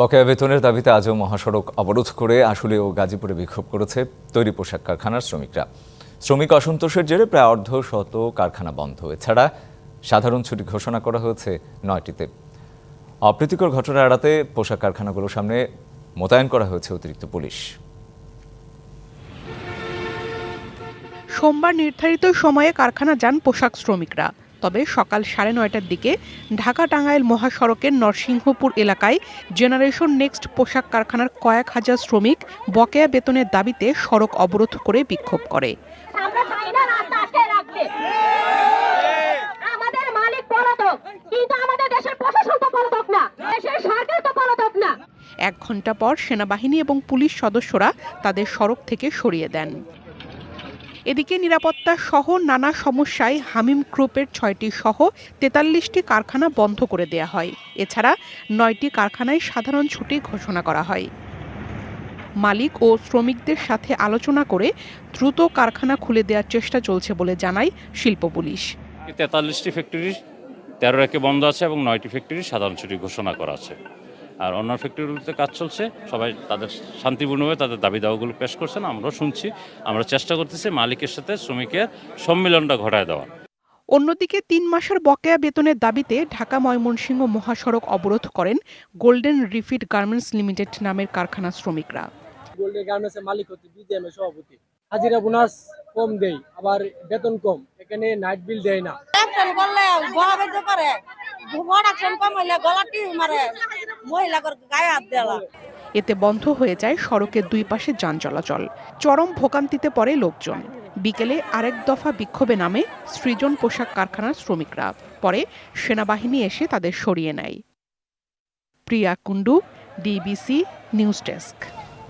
বকেয়া বেতনের দাবিতে আজও মহাসড়ক অবরোধ করে আসলে ও গাজীপুরে বিক্ষোভ করেছে তৈরি পোশাক কারখানার শ্রমিকরা। শ্রমিক অসন্তোষের জেরে প্রায় অর্ধ শত কারখানা বন্ধ। এছাড়া সাধারণ ছুটি ঘোষণা করা হয়েছে নয়টিতে। অপ্রীতিকর ঘটনা এড়াতে পোশাক কারখানাগুলোর সামনে মোতায়েন করা হয়েছে অতিরিক্ত পুলিশ। সোমবার নির্ধারিত সময়ে কারখানা যান পোশাক শ্রমিকরা। তবে সকাল সাড়ে নয়টার দিকে ঢাকা টাঙ্গাইল মহাসড়কের নরসিংহপুর এলাকায় জেনারেশন নেক্সট পোশাক কারখানার কয়েক হাজার শ্রমিক বকেয়া বেতনের দাবিতে সড়ক অবরোধ করে বিক্ষোভ করে। এক ঘণ্টা পর সেনাবাহিনী এবং পুলিশ সদস্যরা তাদের সড়ক থেকে সরিয়ে দেন। এদিকে নিরাপত্তা সহ নানা সমস্যায় হামিম গ্রুপের ছয়টি সহ তেতাল্লিশটি কারখানা বন্ধ করে দেয়া হয়। এছাড়া নয়টি কারখানায় সাধারণ ছুটি ঘোষণা করা হয়। মালিক ও শ্রমিকদের সাথে আলোচনা করে দ্রুত কারখানা খুলে দেওয়ার চেষ্টা চলছে বলে জানায় শিল্প পুলিশ। তেতাল্লিশটি ফ্যাক্টরি, তেরো রেখে বন্ধ আছে এবং নয়টি ফ্যাক্টরি সাধারণ ছুটি ঘোষণা করা আছে। আর অন্য ফ্যাক্টরিগুলোতে কাজ চলছে সবাই তাদের শান্তিপূর্ণভাবে তাদের দাবি দাওয়াগুলো পেশ করছেন আমরাও শুনছি আমরা চেষ্টা করতেছি মালিকের সাথে শ্রমিকের সম্মিলনটা ঘটায় দেওয়ার। অন্যদিকে তিন মাসের বকেয়া বেতনের দাবিতে ঢাকা ময়মনসিংহ মহাসড়ক অবরোধ করেন গোল্ডেন রিফিট গার্মেন্টস লিমিটেড নামের কারখানা শ্রমিকরা। গোল্ডেন গার্মেন্টসের মালিক হচ্ছে বিজিএম এর সভাপতি। হাজিরা বোনাস কম দেয় আবার বেতন কম এখানে নাইট বিল দেয় না। গলা পারে। প্রোডাকশন কম গলা মারে। গায়ে হাত দেওয়া। এতে বন্ধ হয়ে যায় সড়কের দুই পাশে যান চলাচল। চরম ভোগান্তিতে পড়ে লোকজন। বিকেলে আরেক দফা বিক্ষোভে নামে সৃজন পোশাক কারখানার শ্রমিকরা। পরে সেনাবাহিনী এসে তাদের সরিয়ে নেয়। Priya Kundu DBC news desk.